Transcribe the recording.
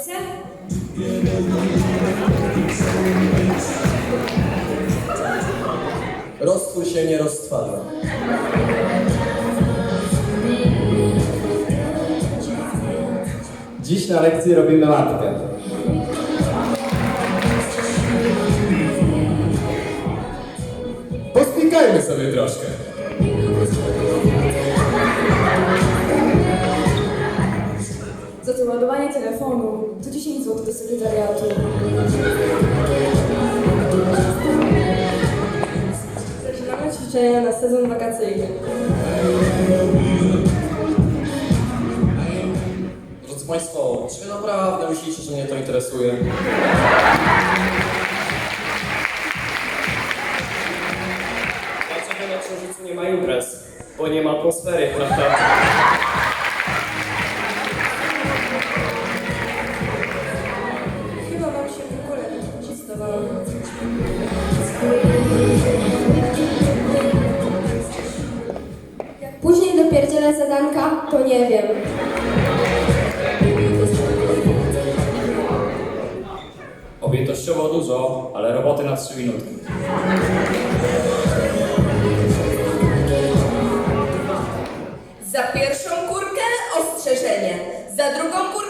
O matematyce? Roztwór się nie roztwarza. Dziś na lekcji robimy matkę. Pospikajmy sobie troszkę. To 10 zł do sekretariatu. Zaczynamy ćwiczenia na sezon wakacyjny. Drodzy Państwo, czy naprawdę myślicie, że mnie to interesuje? Dlaczego na Księżycu nie ma imprez? Bo nie ma atmosfery, prawda? Zadanka, to nie wiem. Objętościowo dużo, ale roboty na 3 minutki. Za pierwszą kurkę ostrzeżenie, za drugą kurkę